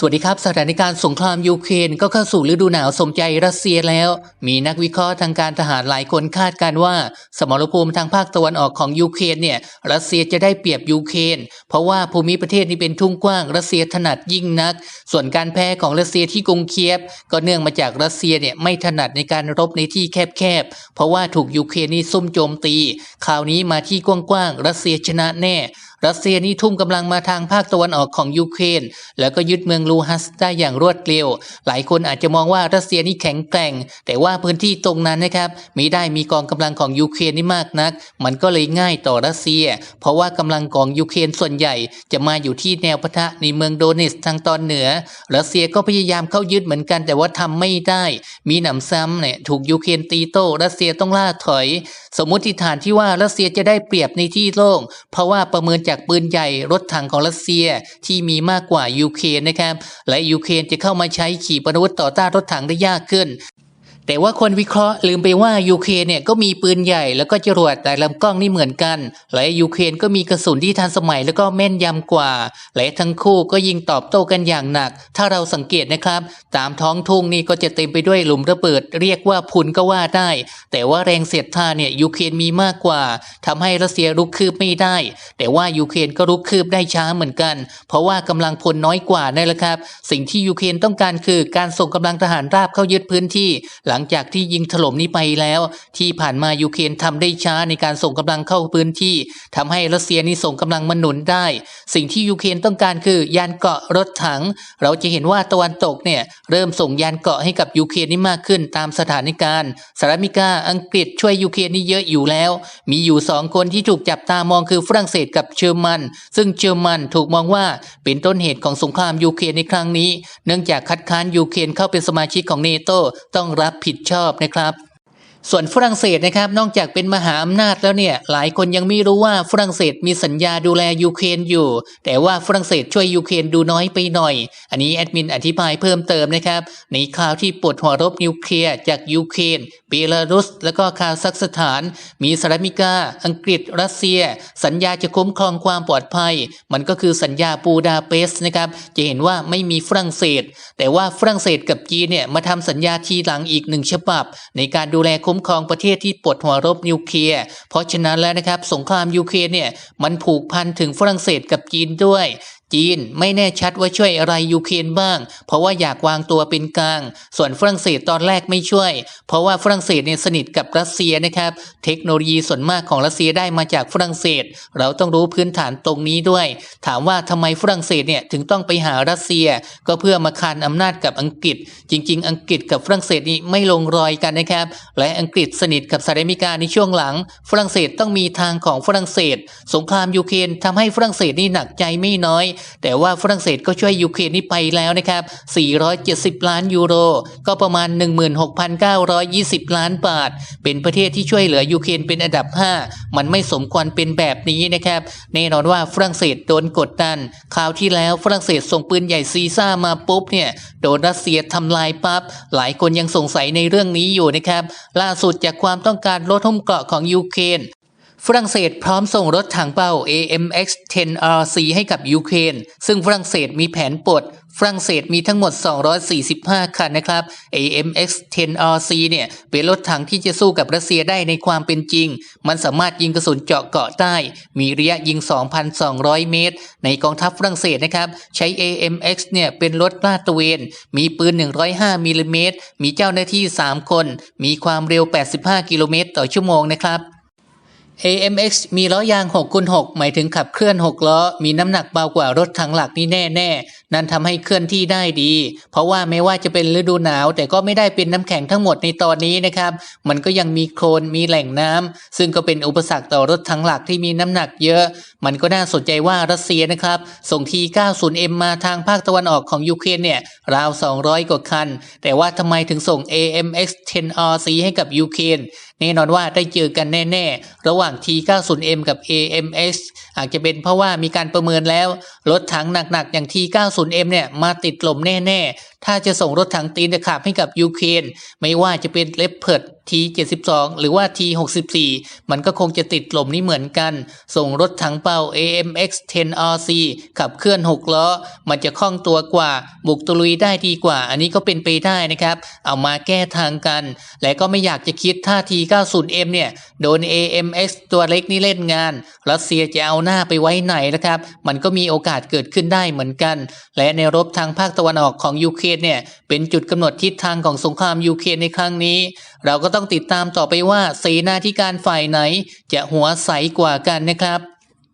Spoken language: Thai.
สวัสดีครับ สถานการณ์สงครามยูเครนก็เข้าสู่ฤดูหนาวสมใจรัสเซียแล้ว มีนักวิเคราะห์ทางการทหารหลายคนคาดการว่า สมรภูมิทางภาคตะวันออกของยูเครนเนี่ยรัสเซียจะได้เปรียบยูเครนเพราะว่าภูมิประเทศนี้เป็นทุ่งกว้างรัสเซียถนัดยิ่งนัก ส่วนการแพ้ของรัสเซียที่กรุงเคียฟก็เนื่องมาจากรัสเซียเนี่ยไม่ถนัดในการรบในที่แคบๆเพราะว่าถูกยูเครนนี่ซุ่มโจมตี คราวนี้มาที่กว้างๆรัสเซียชนะแน่ รัสเซียนี่ทุ่มกำลังมาทางภาคตะวันออกของยูเครนแล้วก็ยึดเมืองลูฮัสได้อย่างรวดเร็ว หลายคนอาจจะมองว่ารัสเซียนี่แข็งแกร่ง แต่ว่าพื้นที่ตรงนั้นนะครับมีได้มีกองกำลังของยูเครนนี่มากนัก มันก็เลยง่ายต่อรัสเซีย เพราะว่ากำลังของยูเครนส่วนใหญ่ จะมาอยู่ที่แนวปะทะในเมืองโดเนสทางตอนเหนือ รัสเซียก็พยายามเข้ายึดเหมือนกัน แต่ว่าทำไม่ได้ มีหนำซ้ำเนี่ยถูกยูเครนตีโต้รัสเซียต้องล่าถอย สมมติฐานที่ว่ารัสเซียจะได้เปรียบในที่โล่งเพราะว่าประเมินจากปืนใหญ่รถถังของรัสเซียที่มีมากกว่ายูเครนนะครับและยูเครนจะเข้ามาใช้ขีปนาวุธต่อต้านรถถังได้ยากขึ้น แต่ว่าคนวิเคราะห์ลืมไปว่ายูเครนเนี่ยก็มีปืนใหญ่แล้วก็จรวดแต่ลำกล้องนี่เหมือนกันและยูเครนก็มีกระสุนที่ทันสมัยแล้วก็แม่นยำกว่า และทั้งคู่ก็ยิงตอบโต้กันอย่างหนัก ถ้าเราสังเกตนะครับ ตามท้องทุ่งนี่ก็จะเต็มไปด้วยหลุมระเบิด เรียกว่าพุนก็ว่าได้ แต่ว่าแรงเสียดทานเนี่ยยูเครนมีมากกว่าทำให้รัสเซียรุกคืบไม่ได้ แต่ว่ายูเครนก็รุกคืบได้ช้าเหมือนกัน เพราะว่ากำลังพลน้อยกว่านั่นแหละครับ สิ่งที่ยูเครนต้องการคือการส่งกำลังทหารราบเข้ายึดพื้นที่หลังังจากที่ยิงถล่มนี้ไปแล้ว ที่ผ่านมายูเครนทำได้ช้าในการส่งกำลังเข้าพื้นที่ทำให้รัสเซียนี่ส่งกำลังมาหนุนได้ สิ่งที่ยูเครนต้องการคือยานเกราะรถถัง เราจะเห็นว่าตะวันตกเนี่ยเริ่มส่งยานเกราะให้กับยูเครนนี่มากขึ้นตามสถานการณ์สหรัฐอเมริกาอังกฤษช่วยยูเครนนี่เยอะอยู่แล้ว มีอยู่สองคนที่ถูกจับตามองคือฝรั่งเศสกับเยอรมัน ซึ่งเยอรมันถูกมองว่าเป็นต้นเหตุของสงครามยูเครนในครั้งนี้ เนื่องจากคัดค้านยูเครนเข้าเป็นสมาชิกของเนโตต้องรับผิดผิดชอบนะครับ ส่วนฝรั่งเศสนะครับนอกจากเป็นมหาอำนาจแล้วเนี่ยหลายคนยังไม่รู้ว่าฝรั่งเศสมีสัญญาดูแลยูเครนอยู่ แต่ว่าฝรั่งเศสช่วยยูเครนดูน้อยไปหน่อย อันนี้แอดมินอธิบายเพิ่มเติมนะครับในข่าวที่ปวดหัวรบนิวเคลียร์จากยูเครนเบลารุส และก็คาซัคสถาน มีสหรัฐอเมริกา อังกฤษ รัสเซีย สัญญาจะคุ้มครองความปลอดภัย มันก็คือสัญญาปูดาเปส์นะครับจะเห็นว่าไม่มีฝรั่งเศส แต่ว่าฝรั่งเศสกับจีนเนี่ยมาทำสัญญาทีหลังอีกหนึ่งฉบับ ในการดูแลคุ้มครองประเทศที่ปวดหัวรบนิวเคลียร์เพราะฉะนั้นแล้วนะครับสงครามยูเครนเนี่ยมันผูกพันถึงฝรั่งเศสกับจีนด้วย จีนไม่แน่ชัดว่าช่วยอะไรยูเครนบ้าง เพราะว่าอยากวางตัวเป็นกลาง ส่วนฝรั่งเศสตอนแรกไม่ช่วย เพราะว่าฝรั่งเศสเนี่ยสนิทกับรัสเซียนะครับ เทคโนโลยีส่วนมากของรัสเซียได้มาจากฝรั่งเศส เราต้องรู้พื้นฐานตรงนี้ด้วย ถามว่าทำไมฝรั่งเศสเนี่ยถึงต้องไปหารัสเซีย ก็เพื่อมาคานอำนาจกับอังกฤษ จริง ๆ อังกฤษกับฝรั่งเศสนี่ไม่ลงรอยกันนะครับ และอังกฤษสนิทกับสหรัฐอเมริกาในช่วงหลัง ฝรั่งเศสต้องมีทางของฝรั่งเศส สงครามยูเครนทำให้ฝรั่งเศสนี่หนักใจไม่น้อยแต่ว่าฝรั่งเศสก็ช่วยยูเครนนี่ไปแล้วนะครับ 470 ล้านยูโร ก็ประมาณ 16,920 ล้านบาท เป็นประเทศที่ช่วยเหลือยูเครนเป็นอันดับ 5 มันไม่สมควรเป็นแบบนี้นะครับแน่นอนว่าฝรั่งเศสโดนกดดัน คราวที่แล้วฝรั่งเศสส่งปืนใหญ่ซีซ่ามาปุ๊บเนี่ยโดนรัสเซียทำลายปั๊บหลายคนยังสงสัยในเรื่องนี้อยู่นะครับ ล่าสุดจากความต้องการลดหุ้มเกราะของยูเครน ฝรั่งเศสพร้อมส่งรถถังเป้า AMX 10RC ให้กับยูเครน ซึ่งฝรั่งเศสมีแผนปลด ฝรั่งเศสมีทั้งหมด 245 คันนะครับ AMX 10RC เนี่ย เป็นรถถังที่จะสู้กับรัสเซียได้ในความเป็นจริง มันสามารถยิงกระสุนเจาะเกาะได้มีระยะยิง 2,200 เมตร ในกองทัพฝรั่งเศสนะครับ ใช้ AMX เนี่ย เป็นรถลาดตระเวน มีปืน 105มิลลิเมตร มีเจ้าหน้าที่ 3 คน มีความเร็ว 85 กิโลเมตรต่อชั่วโมงนะครับ AMX มีล้อยาง6คูณ6หมายถึงขับเคลื่อน 6 ล้อ มีน้ำหนักเบากว่ารถถังหลักนี่แน่แน่ นั่นทำให้เคลื่อนที่ได้ดี เพราะว่าไม่ว่าจะเป็นฤดูหนาว แต่ก็ไม่ได้เป็นน้ำแข็งทั้งหมดในตอนนี้นะครับ มันก็ยังมีโคลนมีแหล่งน้ำซึ่งก็เป็นอุปสรรคต่อรถถังหลักที่มีน้ำหนักเยอะ มันก็น่าสนใจว่ารัสเซียนะครับ ส่งที 90M มาทางภาคตะวันออกของยูเครนเนี่ยราว 200 กว่าคัน แต่ว่าทำไมถึงส่ง AMX 10RC ให้กับยูเครนแน่นอนว่าได้เจอกันแน่ ๆ ระหว่าง T90M กับ AMX อาจจะเป็นเพราะว่ามีการประเมินแล้วรถถังหนักๆอย่างนเอ็มเนี่ยมาติดลมแน่ ๆ ถ้าจะส่งรถถังตีนตะขาบให้กับยูเครนไม่ว่าจะเป็นเลปเพิร์ด T72 หรือว่า T64 มันก็คงจะติดลมนี้เหมือนกัน ส่งรถถังเป่า AMX 10RC ขับเคลื่อน 6 ล้อ มันจะคล่องตัวกว่า บุกตะลุยได้ดีกว่า อันนี้ก็เป็นไปได้นะครับ เอามาแก้ทางกัน และก็ไม่อยากจะคิดท่า T90M เนี่ย โดน AMX ตัวเล็กนี่เล่นงาน รัสเซียจะเอาหน้าไปไว้ไหนนะครับ มันก็มีโอกาสเกิดขึ้นได้เหมือนกัน และในรบทางภาคตะวันออกของยูเครนเนี่ยเป็นจุดกำหนดทิศทางของสงครามยูเครนในครั้งนี้ เราก็ต้องต้องติดตามต่อไปว่าเสนาธิการฝ่ายไหน จะหัวใสกว่ากันนะครับ